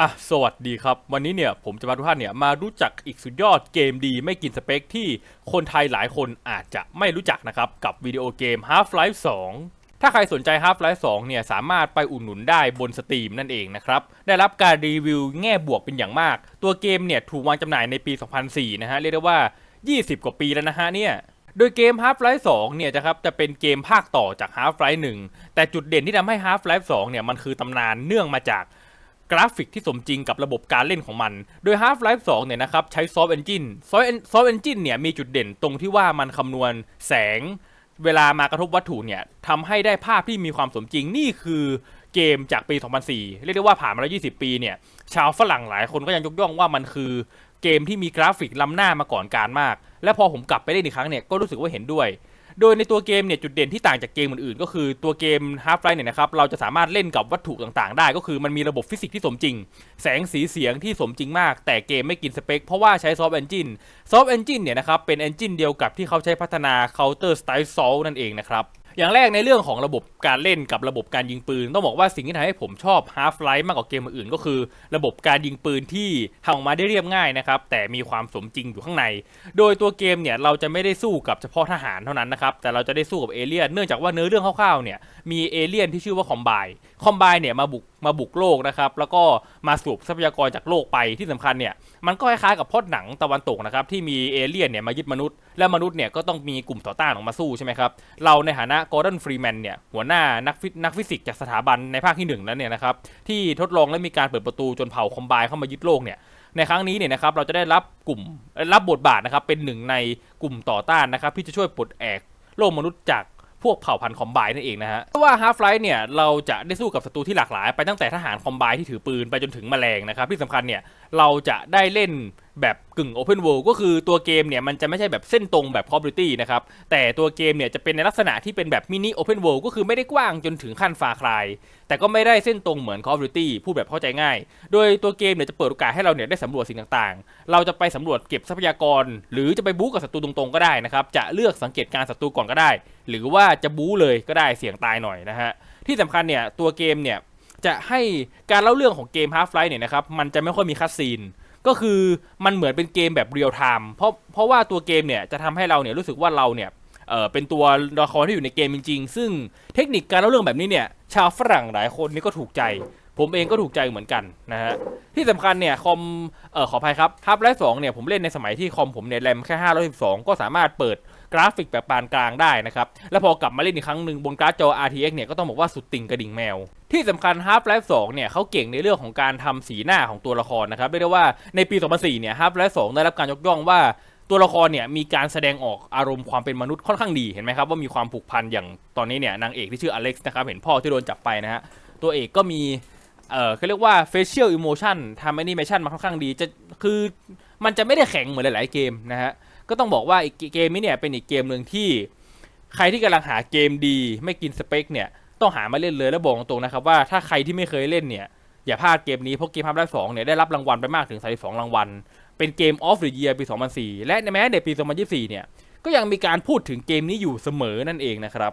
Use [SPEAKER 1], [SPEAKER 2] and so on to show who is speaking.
[SPEAKER 1] อะสวัสดีครับ วันนี้เนี่ยผมจะมาทุกท่านเนี่ยมารู้จักอีกสุดยอดเกมดีไม่กินสเปคที่คนไทยหลายคนอาจจะไม่รู้จักนะครับ กับวิดีโอเกม Half-Life 2 ถ้าใครสนใจ Half-Life 2 เนี่ยสามารถไปอุดหนุนได้บนสตรีมนั่นเองนะครับ ได้รับการรีวิวแง่บวกเป็นอย่างมาก ตัวเกมเนี่ยถูกวางจำหน่ายในปี 2004 นะฮะ เรียกได้ว่า 20 กว่าปีแล้วนะฮะเนี่ยโดยเกม Half-Life 2 เนี่ยจะครับจะเป็นเกมภาคต่อจาก Half-Life 1 แต่จุดเด่นที่ทำให้ Half-Life 2 เนี่ยมันคือตำนานเนื่องมาจาก กราฟิกที่สมจริงกับระบบการเล่นของมัน โดย Half-Life 2 เนี่ยนะครับใช้ Soft Engine Soft Soft Engine เนี่ยมีจุดเด่นตรงที่ว่ามันคำนวณแสง เวลามากระทบวัตถุเนี่ยทำให้ได้ภาพที่มีความสมจริงนี่คือเกมจากปี 2004 เรียกได้ว่าผ่านมาแล้ว 20 ปีเนี่ยชาวฝรั่งหลายคนก็ยังยกย่องว่ามันคือเกมที่มีกราฟิกล้ำหน้ามาก่อนการมาก และพอผมกลับไปเล่นอีกครั้งเนี่ยก็รู้สึกว่าเห็นด้วย โดยในตัวเกมเนี่ยจุดเด่นที่ต่างจากเกมอื่นๆ ก็คือตัวเกม Half-Life เนี่ยนะครับเราจะสามารถเล่นกับวัตถุต่างๆ ได้ ก็คือมันมีระบบฟิสิกส์ที่สมจริง แสงสีเสียงที่สมจริงมาก แต่เกมไม่กินสเปค เพราะว่าใช้ซอฟต์แอนจินซอฟต์แอนจินเนี่ยนะครับเป็นแอนจินเดียวกับที่เขาใช้พัฒนา Counter Strike Assault นั่นเองนะครับ อย่างแรกในเรื่องของระบบการเล่นกับระบบการยิงปืน ต้องบอกว่าสิ่งที่ทำให้ผมชอบ Half-Life มากกว่าเกมอื่นก็คือ ระบบการยิงปืนที่ทำออกมาได้เรียบง่ายนะครับแต่มีความสมจริงอยู่ข้างใน โดยตัวเกมเนี่ยเราจะไม่ได้สู้กับเฉพาะทหารเท่านั้นนะครับแต่เราจะได้สู้กับเอเลี่ยนเนื่องจากว่าเนื้อเรื่องคร่าวๆเนี่ยมีเอเลี่ยนที่ชื่อว่าคอมไบคอมไบเนี่ยมาบุก มาบุกโลกนะครับ แล้วก็มาสูบทรัพยากรจากโลกไปที่สำคัญเนี่ยมันก็คล้ายๆกับพอดหนังตะวันตกนะครับที่มีเอเลี่ยนเนี่ยมายึดมนุษย์ และมนุษย์เนี่ยก็ต้องมีกลุ่มต่อต้านออกมาสู้ใช่ไหมครับเราในฐานะกอร์ดอนฟรีแมนเนี่ยหัวหน้านักฟินักฟิสิกส์จากสถาบันในภาคที่หนึ่งแล้วเนี่ยนะครับที่ทดลองและมีการเปิดประตูจนเผ่าคอมไบเข้ามายึดโลกเนี่ยในครั้งนี้เนี่ยนะครับเราจะได้รับกลุ่มรับบทบาทนะครับเป็นหนึ่งในกลุ่มต่อต้านนะครับที่จะช่วยปลดแอกโลกมนุษย์จาก พวกเผ่าพันธุ์คอมไบนั่นเองนะฮะเพราะว่าร์ฟไลท์เนี่ยเราจะได้สู้กับศัตรูที่หลากหลาย ไปตั้งแต่ทหารคอมไบที่ถือปืนไปจนถึงแมลงนะครับที่สำคัญเนี่ยเราจะได้เล่น แบบกึ่ง Open World ก็คือตัวเกมเนี่ยมันจะไม่ใช่แบบเส้นตรงแบบ Call of Duty นะครับ แต่ตัวเกมเนี่ยจะเป็นในลักษณะที่เป็นแบบมินิ Open World ก็คือไม่ได้กว้างจนถึงขั้นฟาคลาย แต่ก็ไม่ได้เส้นตรงเหมือน Call of Duty พูดแบบเข้าใจง่าย โดยตัวเกมเนี่ยจะเปิดโอกาสให้เราเนี่ยได้สำรวจสิ่งต่างๆ เราจะไปสำรวจเก็บทรัพยากร หรือจะไปบู๊กับศัตรูตรงๆก็ได้นะครับจะเลือกสังเกตการศัตรูก่อนก็ได้ หรือว่าจะบู๊เลยก็ได้เสี่ยงตายหน่อยนะฮะที่สำคัญเนี่ยตัวเกมเนี่ยจะให้การเล่าเรื่องของเกม Half-Life เนี่ยนะครับมันจะไม่ค่อยมีคัสซีน ก็คือมันเหมือนเป็นเกมแบบเรียลไทม์เพราะเพราะว่าตัวเกมเนี่ยจะทำให้เราเนี่ยรู้สึกว่าเราเนี่ยเออเป็นตัวละครที่อยู่ในเกมจริง ๆ ซึ่งเทคนิคการเล่าเรื่องแบบนี้เนี่ยชาวฝรั่งหลายคนนี่ก็ถูกใจ ผมเองก็ถูกใจเหมือนกันนะฮะที่สำคัญเนี่ยคอมเอ่อขออภัยครับทับและสองเนี่ยผมเล่นในสมัยที่คอมผมเนี่ยแรมแค่512 ก็สามารถเปิดกราฟิกแบบปานกลางได้นะครับ แล้วพอกลับมาเล่นอีกครั้งหนึ่งบนการ์ดจอ RTX เนี่ยก็ต้องบอกว่าสุดติ่งกระดิ่งแมว ที่สำคัญ Half-Life 2 เนี่ยเขาเก่งในเรื่องของการทำสีหน้าของตัวละครนะครับเรียกได้ว่าในปี 2004 เนี่ย Half-Life 2 ได้รับการยกย่องว่าตัวละครเนี่ยมีการแสดงออกอารมณ์ความเป็นมนุษย์ค่อนข้างดีเห็นไหมครับว่ามีความผูกพันอย่างตอนนี้เนี่ยนางเอกที่ชื่ออเล็กซ์นะครับเห็นพ่อที่โดนจับไปนะฮะตัวเอกก็มี เออเขาเรียกว่า facial emotion ทำ animation มาค่อนข้างดีจะคือมันจะไม่ได้แข็งเหมือนหลาย ๆ เกมนะฮะ ก็ต้องบอกว่าอีกเกมนี้เนี่ยเป็นอีกเกมหนึ่งที่ ใครที่กำลังหาเกมดี ไม่กินสเปคเนี่ยต้องหามาเล่นเลยแล้วบอกตรงๆนะครับว่าถ้าใครที่ไม่เคยเล่นเนี่ยอย่าพลาดเกมนี้เพราะเกมพับไลฟ์สองเนี่ยได้รับรางวัลไปมากถึง32รางวัล เป็นเกม of the year ปี 2004 และในแม้ในปี 2024 เนี่ยก็ยังมีการพูดถึงเกมนี้อยู่เสมอนั่นเองนะครับ